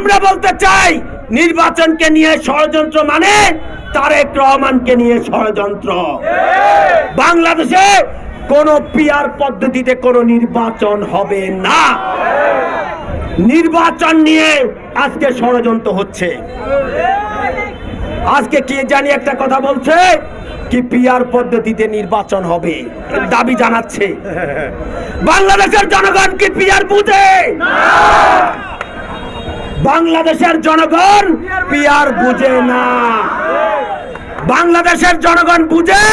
আমরা বলতে চাই, নির্বাচনকে নিয়ে ষড়যন্ত্র মানে তারেক রহমানকে নিয়ে ষড়যন্ত্র। বাংলাদেশে কোন পিয়ার পদ্ধতিতে কোনো নির্বাচন হবে না। নির্বাচন নিয়ে আজকে ষড়যন্ত্র হচ্ছে। আজকে কি জানি একটা কথা বলছে কি পিয়ার পদ্ধতিতে নির্বাচন হবে, দাবি জানাচ্ছে। বাংলাদেশের জনগণ কি পিয়ার বুঝে? বাংলাদেশের জনগণ পিয়ার বুঝে না। বাংলাদেশের জনগণ বুঝে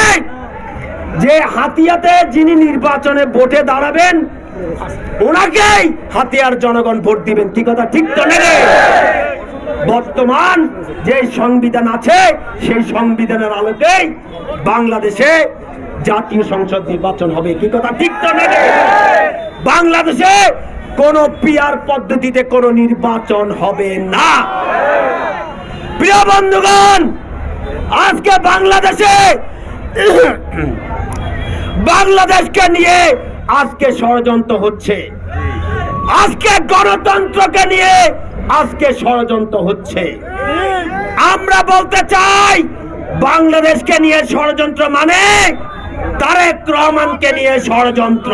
যে হাতিয়াতে যিনি নির্বাচনে ভোটে দাঁড়াবেন, ওনাকেই হাতিয়ার জনগণ ভোট দিবেন। কি কথা, ঠিক তো বর্তমান যে সংবিধান আছে, সেই সংবিধানের আলোকেই বাংলাদেশে জাতীয় সংসদ নির্বাচন হবে। কি কথা, ঠিক তো নেই বাংলাদেশে কোন পিয়ার পদ্ধতিতে কোন নির্বাচন হবে না। প্রিয় বন্ধুগণ, আজকে বাংলাদেশে বাংলাদেশকে নিয়ে আজকে ষড়যন্ত্র হচ্ছে। আজকে গণতন্ত্রকে নিয়ে আজকে ষড়যন্ত্র হচ্ছে। আমরা বলতে চাই, বাংলাদেশকে নিয়ে ষড়যন্ত্র মানে তারেক রহমানকে নিয়ে ষড়যন্ত্র।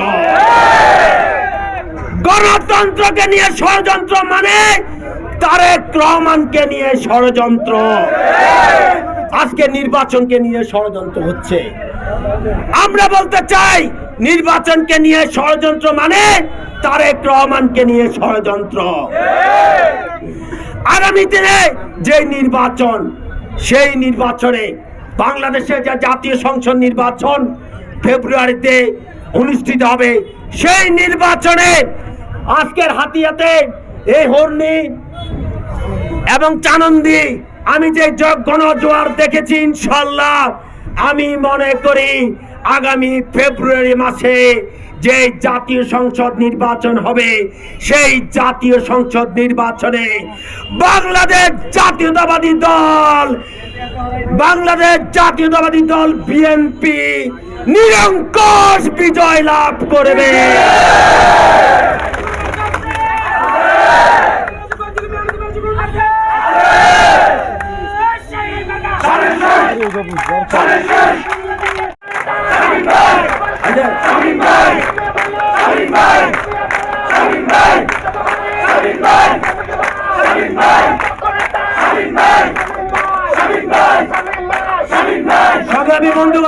গণতন্ত্রকে নিয়ে ষড়যন্ত্র মানে তারেক রহমানকে নিয়ে ষড়যন্ত্র। আজকে নির্বাচনকে নিয়ে ষড়যন্ত্র হচ্ছে। আমরা বলতে চাই, নির্বাচনকে নিয়ে ষড়যন্ত্র মানে তারেক রহমানকে নিয়ে ষড়যন্ত্র। আগামী দিনে যে নির্বাচন, সেই নির্বাচনে বাংলাদেশের যে জাতীয় সংসদ নির্বাচন ফেব্রুয়ারিতে অনুষ্ঠিত হবে, সেই নির্বাচনে আজকের হাতিয়াতে এই হর্নি এবং চানন্দি, আমি যে জ- গণজোয়ার দেখেছি ইনশাল্লাহ আমি মনে করি আগামী ফেব্রুয়ারি মাসে যে জাতীয় সংসদ নির্বাচন হবে, সেই জাতীয় সংসদ নির্বাচনে বাংলাদেশ জাতীয়তাবাদী দল, বাংলাদেশ জাতীয়তাবাদী দল বিএনপি নিরঙ্কুশ বিজয় লাভ করবে। সবুজ দরকার সংগ্রামী বন্ধু